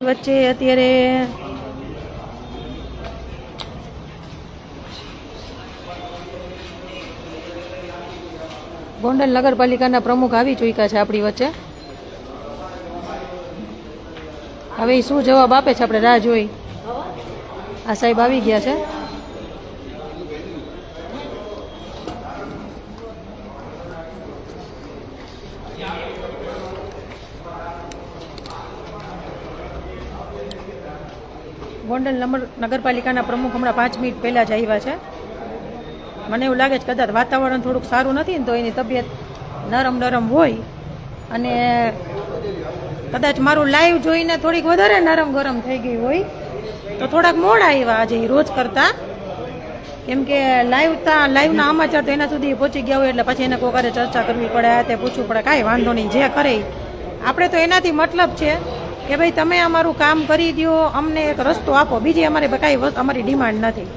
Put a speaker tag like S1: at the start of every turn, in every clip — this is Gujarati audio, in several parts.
S1: વચ્ચે અત્યારે ગોંડલ નગરપાલિકાના પ્રમુખ આવી ચૂક્યા છે આપણી વચ્ચે. હવે શું જવાબ આપે છે? આપણે રાહ જોઈ. આ સાહેબ આવી ગયા છે. ગોંડલ નંબર નગરપાલિકાના પ્રમુખ હમણાં પાંચ મિનિટ પહેલાં જ આવ્યા છે. મને એવું લાગે છે કદાચ વાતાવરણ થોડુંક સારું નથી ને તો એની તબિયત નરમ નરમ હોય અને કદાચ મારું લાઈવ જોઈને થોડીક વધારે નરમ ગરમ થઈ ગઈ હોય તો થોડાક મોડા આવ્યા આજે રોજ કરતા. કેમ કે લાઈવ તા લાઈવના સમાચાર તો એના સુધી પહોંચી ગયા હોય એટલે પછી એને કોઈ ચર્ચા કરવી પડે તે પૂછવું પડે, કાંઈ વાંધો નહીં, જે કરે આપણે તો એનાથી મતલબ છે કે ભાઈ, તમે અમારું કામ કરી દો અમને એક રસ્તો આપો. બીજી અમારે કાંઈ અમારી ડિમાન્ડ નથી.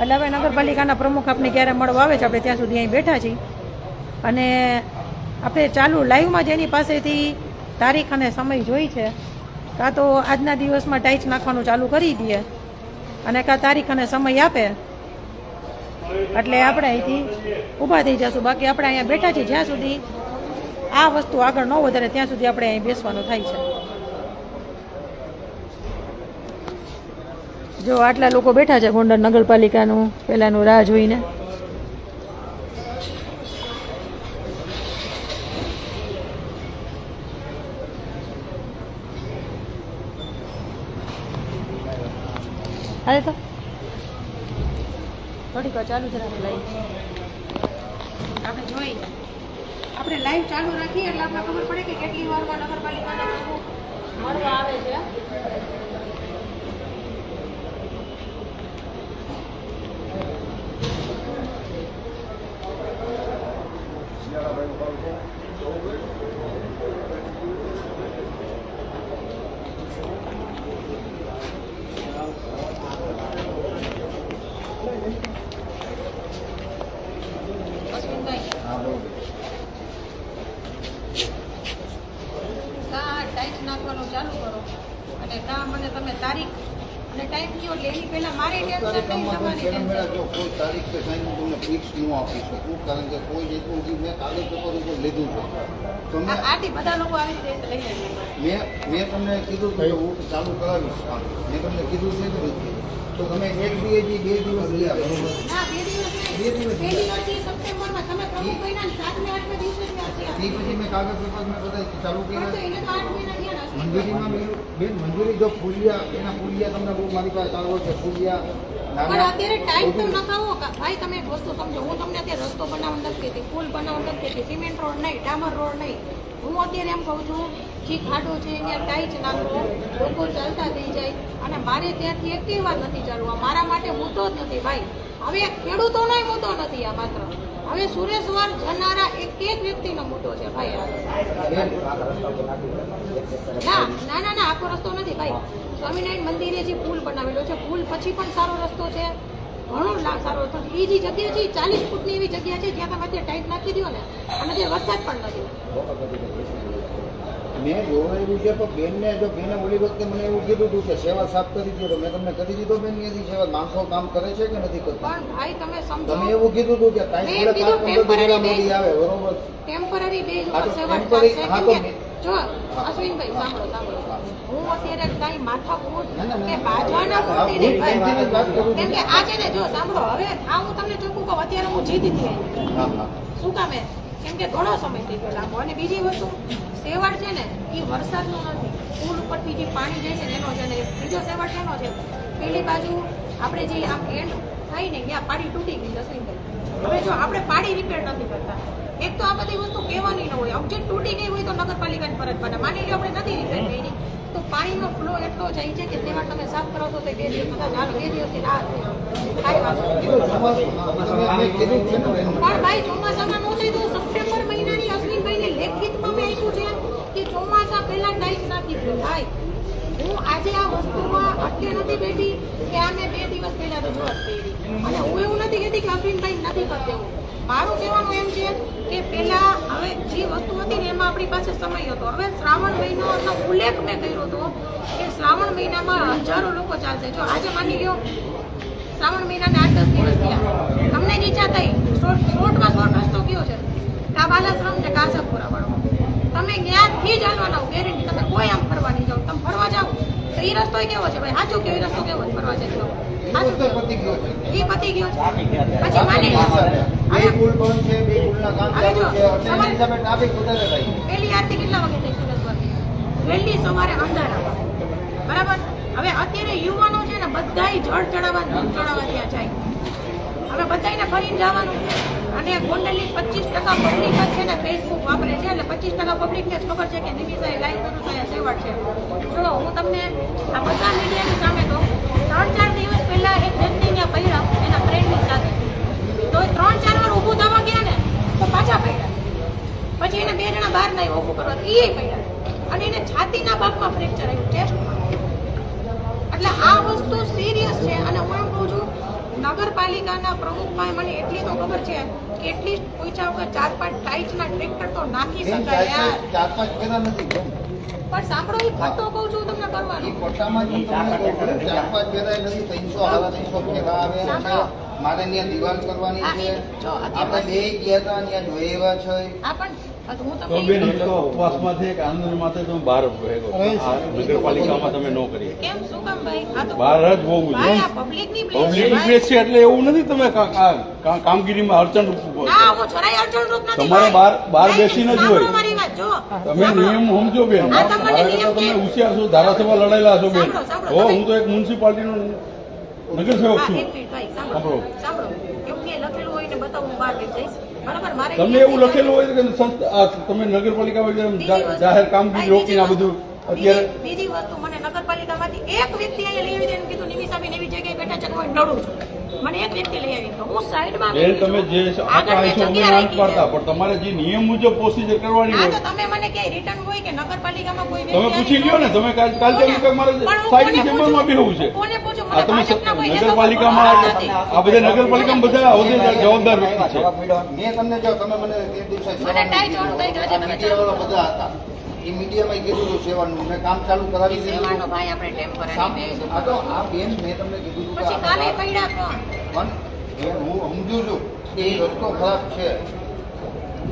S1: એટલે હવે નગરપાલિકાના પ્રમુખ આપણે ક્યારે મળવા આવે છે, આપણે ત્યાં સુધી અહીં બેઠા છીએ. અને આપણે ચાલુ લાઈવમાં જેની પાસેથી તારીખ અને સમય જોઈ છે. કાં તો આજના દિવસમાં ટાઈચ નાખવાનું ચાલુ કરી દઈએ અને કાં તારીખ અને સમય આપે. એટલે આપણે અહીંથી ઊભા થઈ જશું. બાકી આપણે અહીંયા બેઠા છીએ જ્યાં સુધી આ વસ્તુ આગળ ન વધારે ત્યાં સુધી આપણે અહીં બેસવાનું થાય છે. જો આટલા લોકો બેઠા છે ગોંડલ નગરપાલિકાનું, પહેલાનું રાહ જોઈને. અરે તો. થોડીક ચાલુ જ રાખી લાઈવ આપણે જોઈ. આપણે લાઈવ ચાલુ રાખીએ એટલે આપણે ખબર પડે કે કેટલી વારમાં નગરપાલિકાના લોકો મળવા આવે છે અશ્વિનભાઈ કાં ટાઈટ નાખવાનું ચાલુ કરો. અને કાં મને તમે તારીખ અને ટાઈમ કયો એટલે એની પહેલા મારી ટેન્શન નહીં તમારી ટેન્શન.
S2: જો કોઈ તારીખ કે હું તમને ફિક્સ ન આપી શકું કારણ કે કોઈ જેટલું જે મેં કાગળ પેપર ઉપર લીધું છે. તમે
S1: આથી બધા લોકો આવી રીતે લઈ
S2: મેં મેં તમને કીધું કે હું ચાલુ કરાવીશ મેં તમને કીધું છે નથી. તો તમે એક બે બે દિવસ લ્યા બરોબર?
S1: બે દિવસ.
S2: બે દિવસ
S1: સપ્ટેમ્બરમાં તમે પ્રમુખ બન્યા ને સાતમે આઠમે દિવસે જ અરજી
S2: એ પછી મેં કાગળ પેપર મેં બધા ચાલુ કર્યા. મંજૂરીમાં મેં બેન મંજૂરી જો ફૂલિયા એના ફૂલિયા તમને બહુ મારી પાસે ચાલુ છે ફૂલિયા
S1: પણ અત્યારે ટાઈમ તો નખાવો ભાઈ તમે એક વસ્તુ સમજો હું તમને અત્યારે રસ્તો બનાવવા નથી કહેતી પુલ બનાવવા નથી કહેતી સિમેન્ટ રોડ નહીં ડામર રોડ નહીં. હું અત્યારે એમ કહું છું જે ખાડો છે ત્યાં ટાઈચ નાખો લોકો ચાલતા થઈ જાય. અને મારે ત્યાંથી એક વાર નથી ચાલવા. મારા માટે મુદ્દો જ નથી ભાઈ. હવે ખેડૂતોનો મુદ્દો નથી આ માત્ર. હવે સુરેશવાર જનારા એક એક વ્યક્તિનો મુદ્દો છે ભાઈ. ના ના ના ના, આખો રસ્તો નથી ભાઈ. સ્વામિનારાયણ મંદિરે જે પુલ બનાવેલો છે, પુલ પછી પણ સારો રસ્તો છે. ઘણો સારો રસ્તો એ જે જગ્યા છે ચાલીસ ફૂટની એવી જગ્યા છે, જ્યાં તમે અત્યારે ટાઈટ નાખી દો ને અને જે વરસાદ પણ નથી.
S2: મેં જોવાયું છે તો બેનને જો બેને ઓલી વખતે મને એવું કીધું હતું કે સેવા સાફ કરી દો તો મેં તમને કરી દીધો બેન એની સેવા માણસો કામ કરે છે કે નથી કરતા?
S1: તમે
S2: એવું કીધું હતું કે કાંઈ
S1: મેં કામ
S2: પંદર
S1: temporary
S2: દિન આવે બરોબર?
S1: ટેમ્પરરી
S2: બે
S1: થશે
S2: હા તો
S1: જો અશ્વિનભાઈ સાંભળો સાંભળો. હું. અત્યારે કાંઈ માથાકૂટ. કે બાજવાના
S2: હું
S1: નહીં. કેમ કે આ છે ને જો સાંભળો હવે આ હું તમને ચોખ્ખું કહું અત્યારે હું જીતી હતી શું કામે કેમ કે ઘણો સમય થઈ ગયો લાંબો. અને બીજી વસ્તુ સેવાળ છે ને એ વરસાદનું નથી. પુલ ઉપરથી જે પાણી જાય છે ને એનો છે ને બીજો સેવાળ શેનો છે? પેલી બાજુ આપણે જે આમ એન્ડ થાય ને ત્યાં પાડી તૂટી ગઈ ગઈ હવે જો આપણે પાડી રિપેર નથી કરતા. એક તો આ બધી વસ્તુ કહેવાની ન હોય. ઓબ્જેક્ટ તૂટી ગઈ હોય તો નગરપાલિકાની ફરજ પડે માની લો આપણે નથી રિપેર કરી. તો પાણીનો ફ્લો એટલો જાય છે કે તેમાં તમે સાફ કરો છો તો બે દિવસ કદાચ હાલો બે થાય
S2: છે ને બેન
S1: પણ ભાઈ ચોમાસામાં નો થાય તો સપ્ટેમ્બર મહિનાની અશ્વિનભાઈને લેખિતમાં મેં આપ્યું છે કે ચોમાસા પહેલા ભાઈ, હું આજે આ વસ્તુમાં અટકે નથી બેઠી કે આ મેં બે દિવસ પહેલા રજૂઆત કરી અને હું એવું નથી કહેતી કે અશ્વિનભાઈ નથી કરતી હું મારું કહેવાનું એમ છે કે પહેલા હવે જે વસ્તુ હતી ને એમાં આપણી પાસે સમય હતો. હવે શ્રાવણ મહિનાનો ઉલ્લેખ મેં કર્યો હતો કે શ્રાવણ મહિનામાં હજારો લોકો ચાલશે. જો આજે માની લ્યો, શ્રાવણ મહિનાના આઠ દસ દિવસ થયા. તમને જ ઈચ્છા થઈ, શોર્ટ શોર્ટમાં શોર્ટ રસ્તો કયો છે? કા બાલાશ્રમ છે કાસરપુરા વાળો. તમે ત્યાંથી જ હાલવાના ગેરંટી તમે કોઈ આમ ફરવા નહીં જાઓ. તમે ફરવા જાઓ. તો એ રસ્તો કેવો છે ભાઈ? સાચું કેવો રસ્તો કેવો છે ફરવા જાય એ પતી ગયો છે. પછી માની
S2: પુલ બંધ
S1: આરતી કેટલા વાગે થઈ? સુરતમાંથી વહેલી સવારે અંધારા બરાબર? હવે અત્યારે યુવાનો છે ને બધાય જળ ચડાવવા ચડાવવા ત્યાં જાય. હવે બધાને ફરીને જવાનું અને ગોંડલની પચીસ ટકા પબ્લિક જ છે ને ફેસબુક વાપરે છે એટલે પચીસ ટકા પબ્લિકને જ ખબર છે કે નિમિષાએ લાઈવ કરું તો અહીંયા છે. ચલો, હું તમને આ બધા મીડિયાની સામે તો ત્રણ ચાર દિવસ પહેલાં એક વ્યક્તિ ત્યાં પડ્યા, એના ફ્રેન્ડની સાથે. તો એ ત્રણ ચાર વાર ઊભું થવા ગયા ને, તો પાછા પડ્યા. પછી એને બે જણા બહાર નહીં ઊભું કરવા. એ પડ્યા. અને એને છાતીના ભાગમાં ફ્રેક્ચર આવ્યું ચેસ્ટમાં એટલે આ વસ્તુ સિરિયસ છે છું. નગરપાલિકાના પ્રમુખભાઈ મને એટલી તો ખબર છે કે એટલીસ્ટ પૂછ્યા વગર ચાર પાંચ ટાઈચના ટ્રેક્ટર તો નાખી શકાય યાર.
S2: ચાર પાંચ ફેરા નથી
S1: પણ સાંભળો એ ખોટો કહું છું તમને કરવાનું.
S2: પટ્ટામાં જ તમને ચાર પાંચ ફેરા નથી ત્રણસો સાડા ત્રણસો ફેરા આવે મારે ત્યાં દિવાલ કરવાની છે. આપણે બે ગયા હતા ત્યાં જોઈ એવા છે.
S1: આ પણ
S3: તો બેન ઈ તો ઉપવાસમાં છે કે આનંદ માટે તમે બહાર નગરપાલિકામાં તમે ન કરી
S1: કેમ? શું કામ ભાઈ?
S3: બહાર જ હોવું જોઈએ
S1: છે
S3: પબ્લિક પ્લેસ છે એટલે એવું નથી તમે કામગીરીમાં અડચણ રૂપ તમારે બહાર- બહાર બેસીને જ હોય.
S1: મારી વાત જો.
S3: તમે નિયમ સમજો બેન. મારા કરતા તમે હોશિયાર છો ધારાસભા લડાયેલા છો બેન. હો હું તો એક મ્યુનિસિપાલિટીનો નગરસેવક છું.
S1: એક સાંભળો, સાંભળો. એવું લખેલું હોય ને બતાવું બહાર જઈશ.
S3: તમને એવું લખેલું હોય કે તમે
S1: નગરપાલિકા
S3: જાહેર કામગીરી રોકીને આ બધું અત્યારે
S1: બીજી- બીજી વસ્તુ મને નગરપાલિકામાંથી એક વ્યક્તિ અહીંયા લઈ આવી દે કીધું નિમિષાબેન એવી જગ્યાએ બેઠા છે કે હું નડું છું. મને એક વ્યક્તિ લઈ આવી તો હું સાઈડમાં
S3: બેન તમે જે
S1: આગળ
S3: આટલા
S1: મેં
S3: આઈસો
S1: જગ્યા રાખી
S3: પાડતા પણ તમારે જે નિયમ મુજબ પ્રોસિજર કરવાની
S1: તો
S3: હોય.
S1: તમે મને ક્યાંય રિટર્ન હોય કે નગરપાલિકામાં કોઈ
S3: તમે પૂછી લ્યો ને તમે કાલ કાલ
S1: કોને?
S3: કે મારે સાઈડની ચેમ્બરમાં બેહવું છે.
S1: કોને પૂછું?
S3: આ તમે
S1: ભાજપના કોઈ નેતા
S3: નગરપાલિકામાં આ બધા નગરપાલિકામાં બધા હોદ્દેદાર જવાબદાર વ્યક્તિ છે.
S2: મેં તમને જો તમે મને તે દિવસે
S1: મને ટાઈટ વાળું કઈ ગાજે
S2: આ બધા હતા. એ મીડિયામાં કીધું હતું સેવાનું. મેં કામ ચાલુ કરાવી દીધું
S1: ભાઈ આપણે ટેમ્પરરી.
S2: આ તો આ બેન મેં તમને કીધું હતું કે
S1: કાલે પડ્યા પણ
S2: પણ હું સમજુ છું કે એ રસ્તો ખરાબ છે.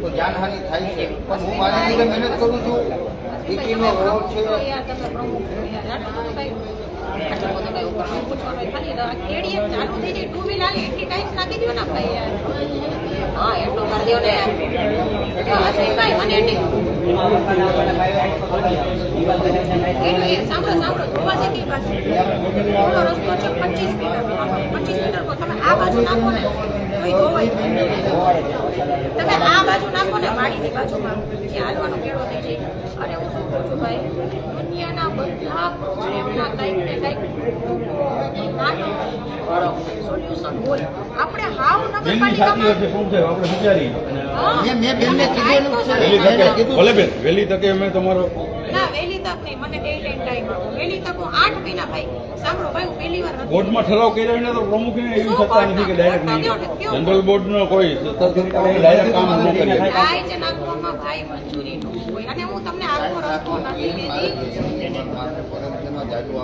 S2: તો જાનહાનિ થાય છે. પણ હું મારી રીતે મહેનત કરું છું. ઈટીનો રોડ છે.
S1: ભાઈ હા, એટલું કરી દો ને. હા હસીનભાઈ, મને 25 મીટર. 25 મીટર કો તમે આ બાજુ નાખો ને. તમે આ બાજુ નાખો ને વાડીની બાજુમાં જે હાલવાનો મેળો થઈ જાય. અને હું શું કહું છું ભાઈ દુનિયાના બધા પ્રોબ્લેમના કંઈક ને કંઈક નાનો સોલ્યુશન હોય. આપણે હાવ નગરપાલિકામાં
S3: તકે બેન વહેલી તકે અમે તમારો
S1: ના વહેલી તક નહીં મને ડે ટાઈમ ટાઈમ વહેલી તક આઠ મહિના ભાઈ. સાંભળો ભાઈ હું પહેલી વાર
S3: બોર્ડમાં ઠરાવ કર્યો ને તો પ્રમુખને એવી સત્તા નથી કે ડાયરેક્ટ
S1: બોર્ડમાં?
S3: નહીં.
S1: કયો?
S3: જનરલ બોર્ડનો કોઈ ડાયરેક્ટ કામ ન કરીએ.
S1: કાંઈ જ નાખવામાં ભાઈ મંજૂરીનું હોય. અને હું તમને આખો રસ્તો નથી દીધી.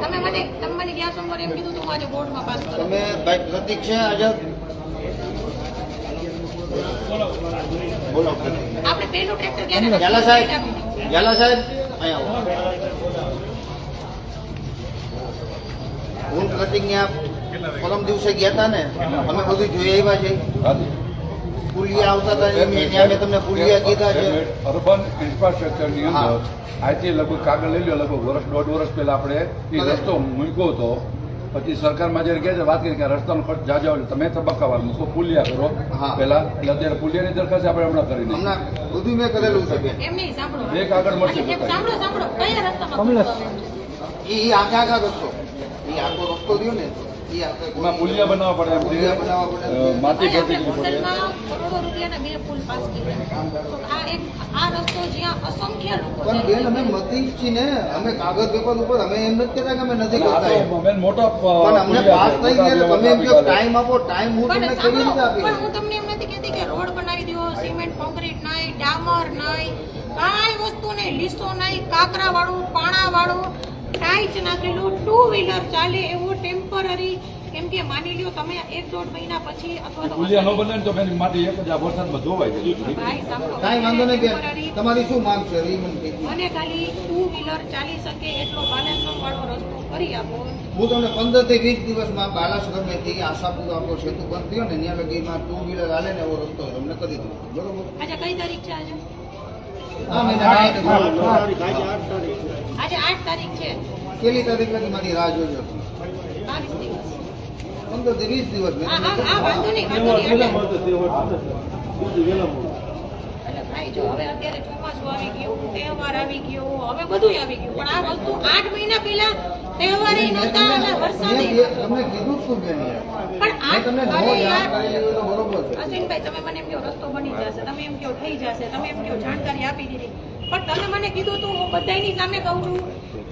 S1: તમે મને તમે મને ગયા સોમવારે એમ કીધું તું આજે બોર્ડમાં પાસ કરો.
S2: તમે ભાઈ પ્રતિક છે આઝાદ? બોલો.
S1: આપણે પેલું ટ્રેક્ટર ક્યારે
S2: ઝાલા સાહેબ ઝાલા સાહેબ અહીંયા આવો. પ્રતિક ત્યાં પરમ દિવસે ગયા હતા ને અમે બધું જોઈ આવ્યા છે પુલિયા આવતા હતા એમ ત્યાં મેં તમને પુલિયા કીધા છે.
S3: અર્બન ઇન્ફ્રાસ્ટ્રક્ચરની. અંદર આજથી લગભગ કાગળ લઈ લો લગભગ વર્ષ દોઢ વર્ષ પહેલા આપણે એ રસ્તો મૂક્યો હતો. પછી સરકારમાં જયારે ગયા છે વાત કરી કે રસ્તાનો ખર્ચ જાજો આવે તમે તબક્કાવાર મૂકો પુલિયા કરો.
S2: હા.
S3: પહેલા એટલે અત્યારે પુલિયાની દરખાસ્ત આપણે હમણાં કરી
S2: હમણાં બધું મેં કરેલું છે
S3: એક આગળ મળશે
S1: અને એક
S3: બતાવી.
S1: સાંભળો સાંભળો. કયા રસ્તામાં
S2: એ આગળ આખા આખા રસ્તો. એ આખો રસ્તો રહ્યો ને એ આપણે
S3: પુલિયા બનાવવા પડે
S2: પુલિયા બનાવવા પડે.
S3: માટી ભરતી કરવી પડે.
S1: કરોડો રૂપિયાના બે પુલ પાસ કર્યા. તો આ એક આ રસ્તો જ્યાં અસંખ્ય લોકો
S2: પણ બેન અમે મતી છીએ ને અમે કાગળ પેપર ઉપર અમે એમ નથી કહેતા કે અમે નથી કરતા
S3: બેન મોટા
S2: પણ અમને પાસ થઈ ગયા તમે એમ કહો ટાઈમ આપો ટાઈમ હું તમને કેવી રીતે આપી
S1: પણ હું તમને એમ નથી કહેતી કે રોડ બનાવી દો સિમેન્ટ કોન્ક્રીટ નહીં ડામર નહીં. કાંઈ વસ્તુ નહીં લીસો નહીં કાકરા વાળું પાણા વાળું ટાઈચ નાખેલું ટુ વ્હીલર ચાલે એવો ટેમ્પરરી કેમ કે માની લ્યો તમે એક દોઢ મહિના પછી અથવા તો
S3: ન બને તો એની માટે એક જ આ વરસાદમાં ધોવાઈ જાય.
S1: ભાઈ સાંભળો
S2: કાંઈ વાંધો નહીં બેન તમારી શું માંગ છે? એ મને
S1: મને ખાલી ટુ વ્હીલર ચાલી શકે એટલો બાલાશ્રમ વાળો રસ્તો કરી આપો.
S2: હું તમને પંદરથી વીસ દિવસમાં બાલાશ્રમેથી આશાપુર આપણો સેતુ બંધ થયો ને ત્યાં લગીમાં ટુ વ્હીલર હાલે ને એવો રસ્તો તમને કરી દઉં. બરોબર?
S1: આજે કઈ તારીખ છે આજે? આજે આઠ તારીખ છે.
S2: પેલી તારીખ લગી મારી રાહ જોજો? પંદરથી વીસ દિવસ
S1: હવે અત્યારે ચોમાસું આવી ગયું તહેવાર આવી ગયો હવે બધું આવી ગયું. પણ આ વસ્તુ આઠ મહિના પહેલા તહેવારે નહોતા અને વરસાદે.
S2: તમને કીધું જ બેન
S1: પણ આ
S2: તમને તો બરોબર છે.
S1: અશ્વિનભાઈ તમે મને એમ કહો રસ્તો બની જશે તમે એમ કહો થઈ જશે તમે એમ કહો જાણકારી આપી દીધી. પણ તમે મને કીધું તું હું બધાની સામે કહું છું.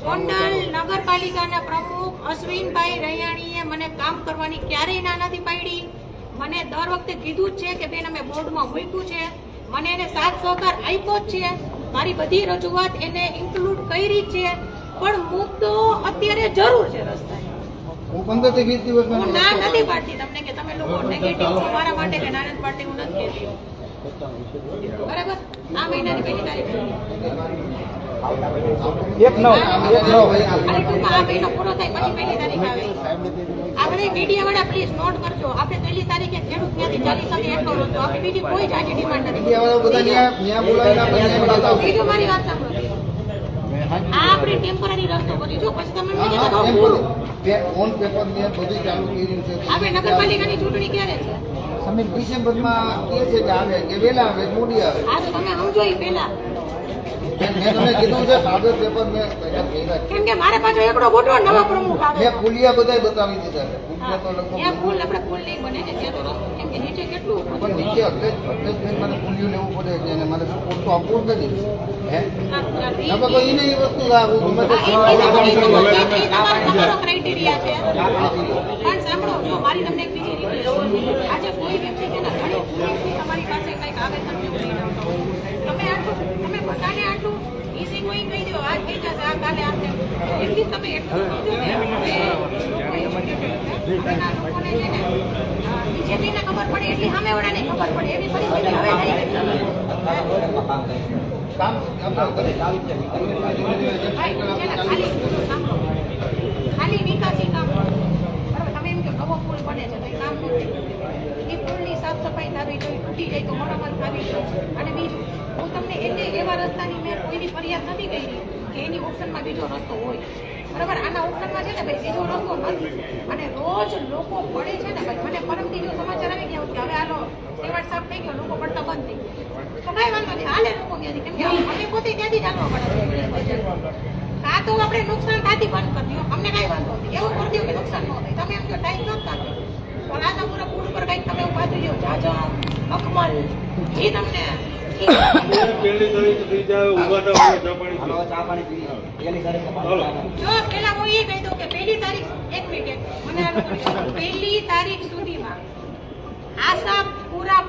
S1: ગોંડલ નગરપાલિકાના પ્રમુખ અશ્વિનભાઈ રૈયાણીએ મને કામ કરવાની ક્યારેય ના નથી પાડી. મને દર વખતે કીધું જ છે કે બેન અમે બોર્ડમાં મૂક્યું છે. મને એને સાથ સહકાર આપ્યો જ છે. મારી બધી રજૂઆત એને ઇન્ક્લુડ કરી છે પણ મુદ્દો અત્યારે જરૂર છે રસ્તાની
S2: હું પંદરથી વીસ દિવસમાં
S1: હું ના નથી પાડતી તમને કે તમે લોકો નેગેટિવ છો મારા માટે કે નાનંદ માટે હું નથી કહેતી. બરાબર? આ મહિનાની પહેલી તારીખ
S2: એક નવ એક નવ.
S1: આ મહિનો પૂરો થાય પછી પહેલી તારીખ આવે. આપણે મીડિયા વાળા પ્લીઝ નોટ કરજો. આપણે પહેલી તારીખે ખેડૂત ત્યાંથી ચાલી શકે એટલો રસ્તો આપણે બીજી કોઈ જાજી ડિમાન્ડ નથી. બીજું મારી વાત સાંભળો. આ આપણે ટેમ્પરરી રસ્તો કરીશું પછી તમે મને
S2: કહો ઓન પેપર ને બધું ચાલુ કર્યું છે.
S1: આપણે નગરપાલિકાની ચૂંટણી ક્યારે છે?
S2: ડિસેમ્બરમાં કે છે કે આવે કે વેલા આવે મોડી આવે.
S1: આ તો તમે સમજો એ પહેલા. કેમ કે મારે પાછો એકડો ગોઠવો નવા પ્રમુખ આવે.
S2: મેં પુલિયા બધાય બતાવી દીધા છે. પુલિયા તો લગભગ
S1: ત્યાં પુલ આપણે પુલ નહીં બને ને ત્યાં તો કેમ કે નીચે કેટલું
S2: પણ નીચે અખિલેશ અખિલેશભાઈ મને પુલિયું લેવું પડે છે અને મારે સપોર્ટ તો આપવો જ નથી હે? વસ્તુ હું ગમે તે
S1: ક્રાઇટેરિયા છે પણ સાંભળો જો મારી તમને એક બીજી રિક્વેસ્ટ આજે કોઈ વ્યક્તિ તેના ઘણી તમારી પાસે કંઈક આવેદન કે એવું લઈને આવતા હોય. તમે બધાને આટલું easy કોઈ કહી દો આ થઈ જશે આ કાલે આમ એટલી તમે એટલું સમજો કે લોકોને છે ને બીજેપીને ખબર પડે એટલી સામેવાળાને ખબર પડે એવી પરિસ્થિતિ હવે થઈ છે. ખાલી નિકાસી કામ બરાબર તમે એમ કહો નવો પુલ બને છે તો એ કામ નથી. એ પુલની સાફ સફાઈ થવી જોઈએ તૂટી જાય તો મરામત થવી જોઈએ. અને બીજું તમને એટલે એવા રસ્તાની મેં કોઈની ફરિયાદ નથી કરી કે એની ઓપ્શનમાં બીજો રસ્તો હોય. બરાબર? આના ઓપ્શનમાં છે ને ભાઈ બીજો રસ્તો નથી. અને રોજ લોકો પડે છે ને ભાઈ. મને પરમથી જો સમાચાર આવી ગયા કે હવે આનો સેવાડ સાફ થઈ ગયો, લોકો પડતા બંધ થઈ તો કાંઈ વાંધો નહીં. હાલે લોકો ત્યાંથી. કેમ કે અમે પોતે ત્યાંથી જાણવા પડે આ તો આપણે નુકસાન થતી બંધ કરી દો અમને કાંઈ વાંધો નહીં. એવું કરી દો કે નુકસાન ન થાય. તમે એમ કહો, ટાઈમ ન થાય પણ આ પૂરા પૂર ઉપર કંઈક તમે ઊભા થઈ જાઓ. જાજો અકમલ, એ તમને
S4: પહેલી તારીખ
S1: સુધીમાં આશા પૂરા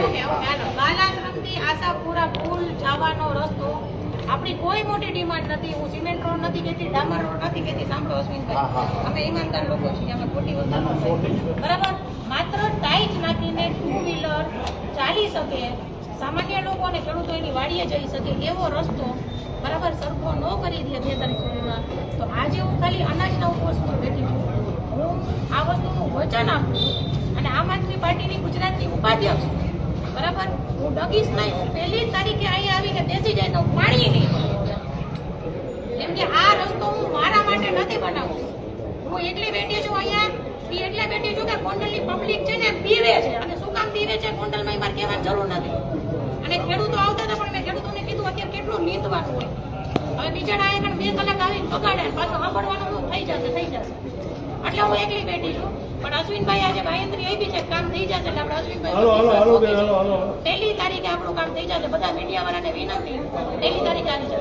S1: ઓકે, હાલો. બાલાશ્રમથી આશાપુરા પુલ જવાનો રસ્તો આપણી કોઈ મોટી ડિમાન્ડ નથી. હું સિમેન્ટ રોડ નથી કહેતી ડામર રોડ નથી કેતી સાંભળો અશ્વિનભાઈ. અમે ઈમાનદાર લોકો છીએ. અમે ખોટી વસ્તુ બરાબર? માત્ર ટાઈચ નાખીને ટુ વ્હીલર ચાલી શકે. સામાન્ય લોકો અને ખેડૂતો એની વાડીએ જઈ શકે. એવો રસ્તો બરાબર સરખો ન કરી દે બે તારીખ સુધીમાં તો આજે હું ખાલી અનાજના ઉપવાસ પર બેઠી છું. હું આ વસ્તુનું વચન આપું છું. અને આમ આદમી પાર્ટીની ગુજરાતની ઉપાધ્યક્ષ છું. બરાબર? હું ડગીશ નહીં. પહેલી તારીખે અહીંયા આવીને બેસી જાય તો પાણી નહીં. કેમ કે આ રસ્તો હું મારા માટે નથી બનાવતી હું એટલી બેઠી છું અહીંયા. એ એટલે બેઠી છું કે ગોંડલની પબ્લિક છે ને પીવે છે. અને શું કામ પીવે છે? ગોંડલમાં મારે કહેવાની જરૂર નથી. અને ખેડૂતો આવતા હતા પણ મેં ખેડૂતોને કીધું, અત્યારે કેટલું નીંદવાનું હોય? હવે બિચારા અહીંયા બે કલાક આવીને બગાડે પાછું સાંભળવાનું થઈ જશે થઈ જશે. એટલે હું એકલી બેઠી છું. પણ અશ્વિનભાઈ આજે ભાઈન્દ્રી આવી છે કામ થઈ જશે એટલે આપણે અશ્વિનભાઈ
S4: હાલો હાલો હાલો હાલો હાલો હાલો.
S1: પહેલી તારીખે આપણું કામ થઈ જશે બધા મીડિયા વાળાને વિનંતી. પહેલી તારીખે આવી જશે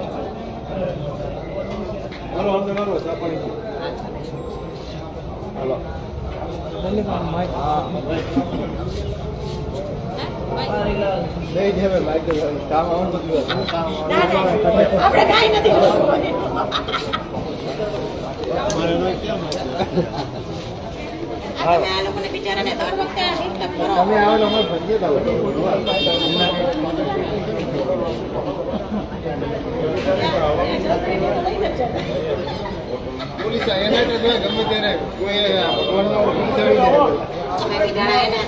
S4: હાલો અંદર હાલો હાલો.
S1: ના, આપણે કઈ નથી તમે આ લોકોને બિચારાને દર વખતે આ disturb કરો.
S2: પોલીસ એને ગમે ત્યારે કોઈ પોલીસ આવી જાય
S1: તમે બિચારા એને